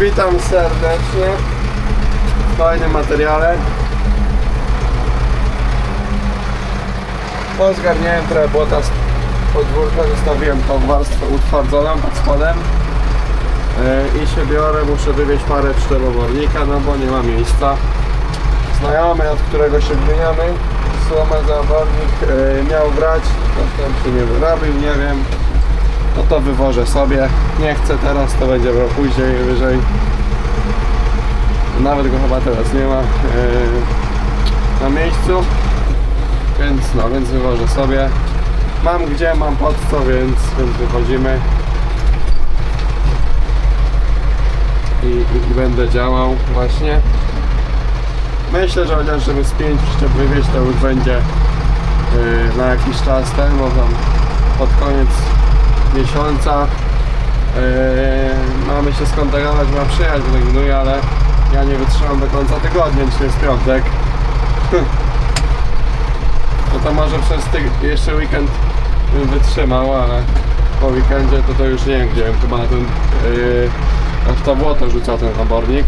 Witam serdecznie w fajnym materiale. Pozgarniałem trochę błota z podwórka, zostawiłem tą warstwę utwardzoną pod spodem. Yy, I się biorę, muszę wywieźć parę czterowornika, no bo nie ma miejsca. Znajomy, od którego się wymieniamy, słomę za obornik yy, miał brać, następnie nie wyrobił, nie wiem. No to wywożę sobie. Nie chcę teraz, to będzie brał później, wyżej. Nawet go chyba teraz nie ma yy, na miejscu. Więc no, więc wywożę sobie. Mam gdzie, mam pod co, więc, więc wychodzimy. I, i, I będę działał właśnie. Myślę, że chociaż żeby z 5 przyczep wywieźć, to już będzie yy, na jakiś czas ten, bo tam pod koniec miesiąca yy, mamy się skontaktować, ma przyjechać do Gnuje, ale ja nie wytrzymam do końca tygodnia, dzisiaj jest piątek. No to może przez ty, jeszcze weekend bym wytrzymał, ale po weekendzie to to już nie wiem gdzie wiem, chyba na ten yy, w to błoto rzucał ten obornik.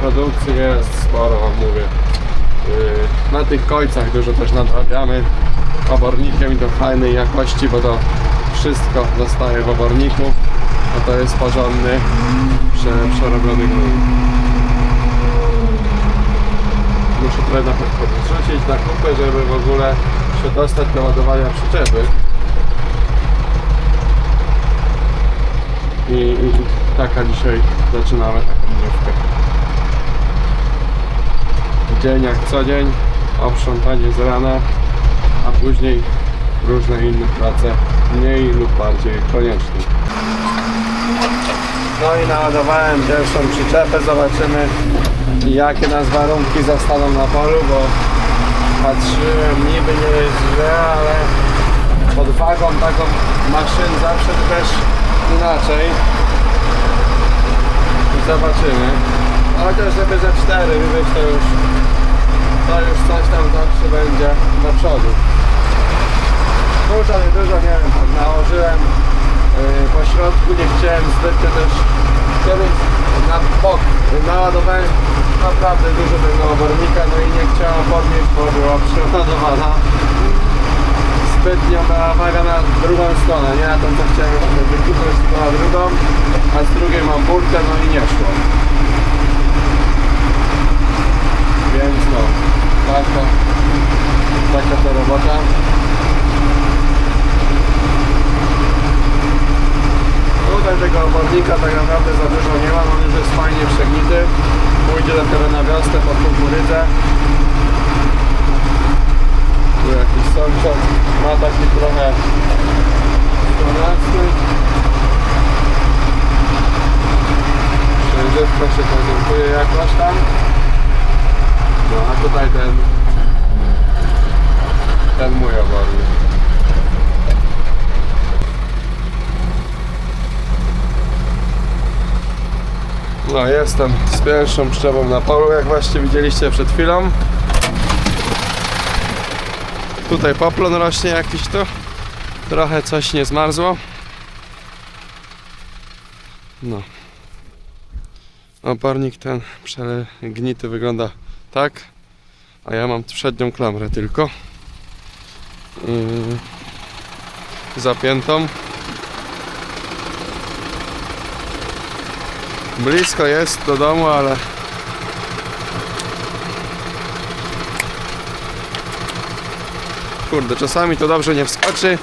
Produkcji jest sporo, wam mówię. Yy, na tych końcach dużo też nadrabiamy obornikiem i to fajnej jakości, bo to wszystko zostaje w oborniku, a to jest porządny, prze, przerobiony gnój. Muszę trochę na podrzucić na kupę, żeby w ogóle się dostać do ładowania przyczepy. I, i taka dzisiaj zaczynamy taką dniówkę. Dzień jak co dzień, oprzątanie z rana, a później różne inne prace mniej lub bardziej konieczne. No i naładowałem pierwszą przyczepę, zobaczymy jakie nas warunki zastaną na polu, bo patrzyłem, niby nie jest źle, ale pod wagą taką maszyn zawsze też inaczej. Zobaczymy. Chociaż żeby ze 4 wywieźć to już to już coś tam zawsze będzie do przodu. Dużo, nie dużo, nie wiem, tak nałożyłem yy, po środku, nie chciałem zbytnio też kiedyś na bok naładowałem naprawdę dużo tego obornika, no i nie chciałem podnieść, bo była przeładowana zbytnio na waga na drugą stronę, nie na tą co chciałem wykupić, tylko na drugą, a z drugiej mam burtę, no i nie szło. Więc no, taka, taka to robota. Tutaj tego obornika tak naprawdę za dużo nie ma, on już jest fajnie przegnity. Pójdzie dopiero na wiosnę pod kukurydzę. Tu jakiś sąsiad ma taki trochę stronacki. Przejrzywko się prezentuje jakoś tam. No a tutaj ten ten mój obornik. No jestem z pierwszą przyczepą na polu, jak właśnie widzieliście przed chwilą. Tutaj poplon rośnie jakiś tu. Trochę coś nie zmarzło. No. Opornik ten przegnity wygląda tak. A ja mam przednią klamrę tylko. Yy, zapiętą. Blisko jest do domu, ale kurde, czasami to dobrze nie wskoczy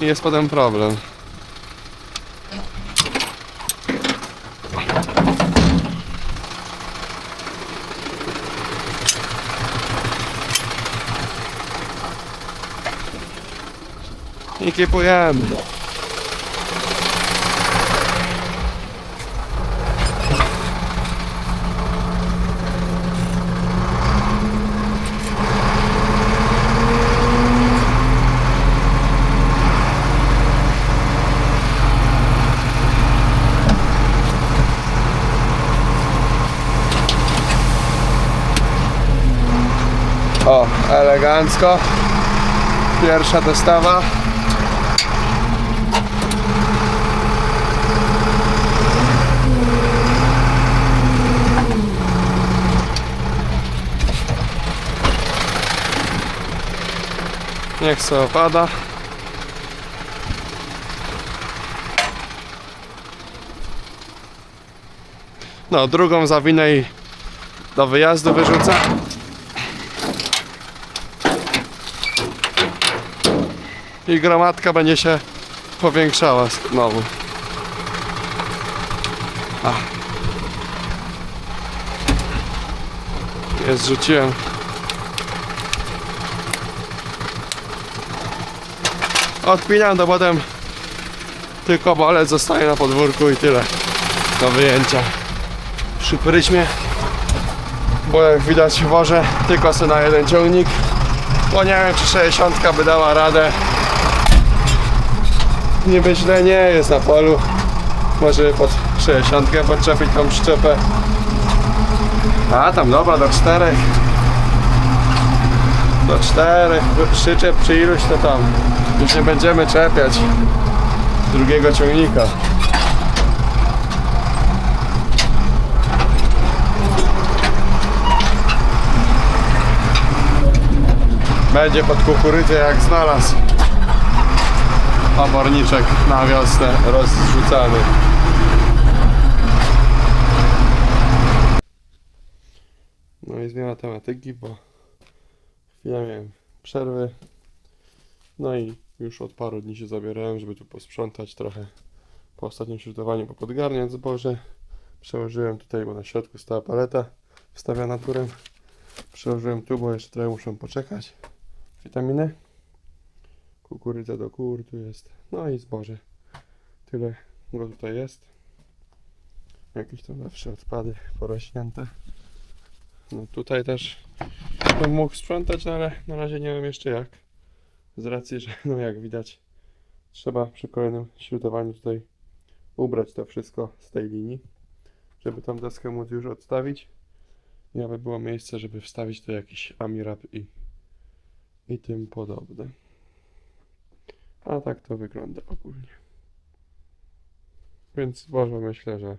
i jest potem problem. I kipujemy. elegancko. Pierwsza dostawa. Niech se opada. No drugą zawinę i do wyjazdu wyrzucę. I gromadka będzie się powiększała znowu. A. Jest, rzuciłem. Odpinam, to potem tylko bolec zostaje na podwórku i tyle do wyjęcia. Przy pryćmie, bo jak widać wożę tylko sobie na jeden ciągnik, bo nie wiem czy 60 by dała radę. Niby źle nie jest na polu, może pod 60 podczepić tą szczepę. A tam dobra, do czterech. Do czterech przyczep czy iluś to tam. Już nie będziemy czepiać drugiego ciągnika. Będzie pod kukurydzę jak znalazł. Oborniczek na wiosnę rozrzucany. No i zmiana tematyki, bo chwilę miałem przerwy. No i już od paru dni się zabierałem, żeby tu posprzątać trochę po ostatnim śrutowaniu, po podgarniać zboże. Przełożyłem tutaj, bo na środku stała paleta wstawiona turem. Przełożyłem tu, bo jeszcze trochę muszę poczekać. Witaminy. Kukurydza do kur tu jest. No i zboże. Tyle go tutaj jest. Jakieś tam zawsze odpady porośnięte. No tutaj też bym mógł sprzątać, no ale na razie nie wiem jeszcze jak. Z racji, że no jak widać trzeba przy kolejnym śrutowaniu tutaj ubrać to wszystko z tej linii, żeby tą deskę móc już odstawić i aby było miejsce, żeby wstawić tu jakiś amirab i, i tym podobne. A tak to wygląda ogólnie. Więc może myślę, że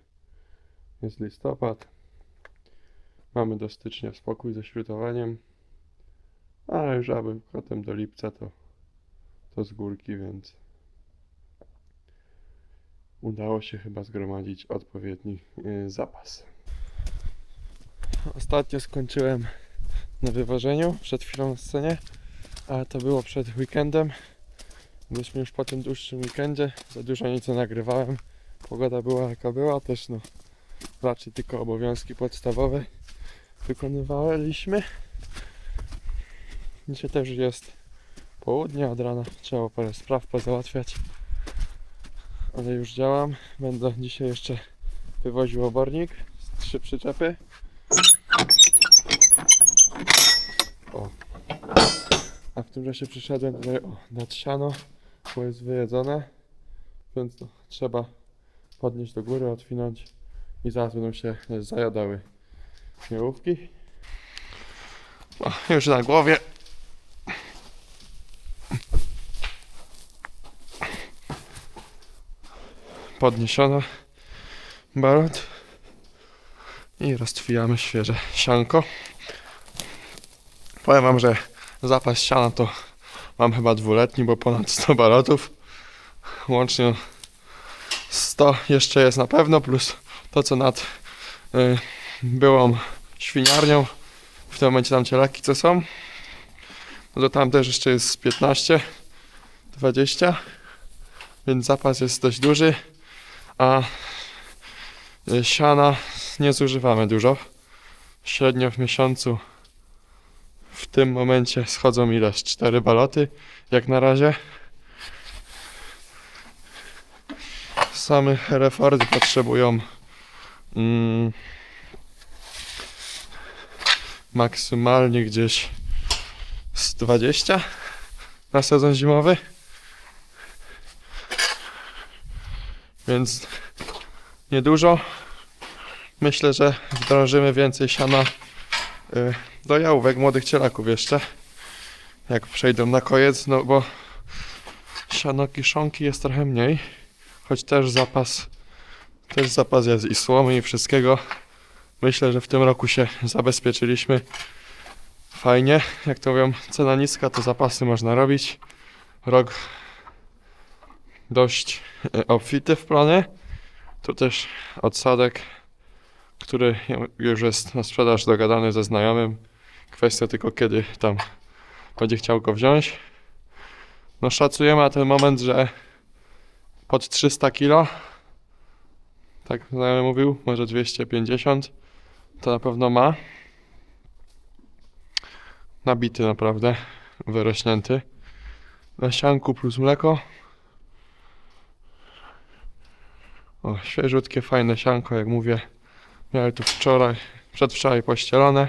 jest listopad. Mamy do stycznia spokój ze śrutowaniem. Ale już aby potem do lipca to, to z górki, więc udało się chyba zgromadzić odpowiedni y, zapas. Ostatnio skończyłem na wyważeniu, przed chwilą na scenie, ale to było przed weekendem. Byliśmy już po tym dłuższym weekendzie, za dużo nic nie nagrywałem. Pogoda była jaka była, też no raczej tylko obowiązki podstawowe wykonywaliśmy. Dzisiaj też jest południe, od rana trzeba parę spraw pozałatwiać. Ale już działam. Będę dzisiaj jeszcze wywoził obornik z trzy przyczepy. O. A w tym czasie przyszedłem tutaj o, dać siano, jest wyjedzone. Więc no, trzeba podnieść do góry, otwinąć i zaraz będą się zajadały śmiałówki. Już na głowie. Podniesiono balot i roztwijamy świeże sianko. Powiem wam, że zapas siana to mam chyba dwuletni, bo ponad 100 balotów. Łącznie 100 jeszcze jest na pewno, plus to co nad y, byłą świniarnią. W tym momencie tam cielaki co są. No to tam też jeszcze jest 15, 20, więc zapas jest dość duży, a y, siana nie zużywamy dużo. Średnio w miesiącu w tym momencie schodzą ileś? 4 baloty, jak na razie. Same Herefordy potrzebują mm, maksymalnie gdzieś z 20 na sezon zimowy. Więc niedużo. Myślę, że wdrożymy więcej siana do jałówek młodych cielaków jeszcze. Jak przejdą na koniec, no bo siano kiszonki jest trochę mniej. Choć też zapas też zapas jest i słomy i wszystkiego. Myślę, że w tym roku się zabezpieczyliśmy fajnie. Jak to mówią, cena niska, to zapasy można robić. Rok dość e, obfity w planie. Tu też odsadek, który już jest na sprzedaż dogadany ze znajomym. Kwestia tylko kiedy tam będzie chciał go wziąć. No szacujemy na ten moment, że pod 300 kg. Tak znajomy mówił, może 250. To na pewno ma. Nabity naprawdę, wyrośnięty. Na sianku plus mleko. O, świeżutkie, fajne sianko, jak mówię. Miałem tu wczoraj, przedwczoraj pościelone.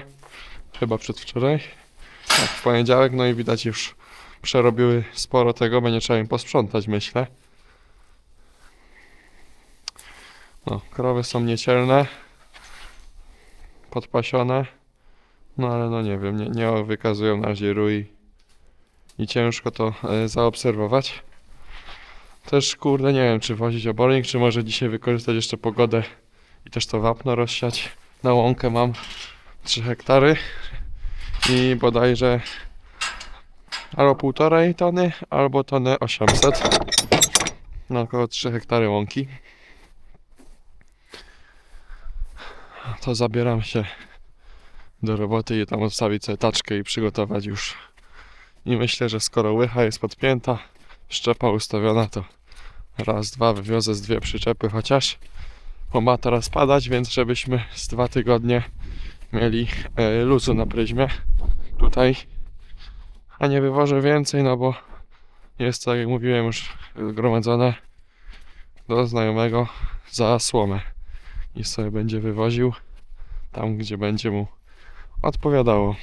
Chyba przedwczoraj. Tak, w poniedziałek, no i widać już przerobiły sporo tego, będzie trzeba im posprzątać, myślę. No, krowy są niecielne, podpasione, no ale no nie wiem, nie, nie wykazują na razie i ciężko to e, zaobserwować. Też kurde nie wiem, czy wozić obornik, czy może dzisiaj wykorzystać jeszcze pogodę i też to wapno rozsiać. Na łąkę mam 3 hektary i bodajże albo półtorej tony, albo tonę 800 na około 3 hektary łąki. To zabieram się do roboty i tam odstawić sobie taczkę i przygotować już. I myślę, że skoro łycha jest podpięta, szczepa ustawiona, to raz, dwa, wywiozę z dwie przyczepy chociaż. Bo ma teraz padać, więc żebyśmy z dwa tygodnie mieli e, luzu na pryzmie tutaj. A nie wywożę więcej, no bo jest tak jak mówiłem już gromadzone do znajomego za słomę i sobie będzie wywoził tam, gdzie będzie mu odpowiadało.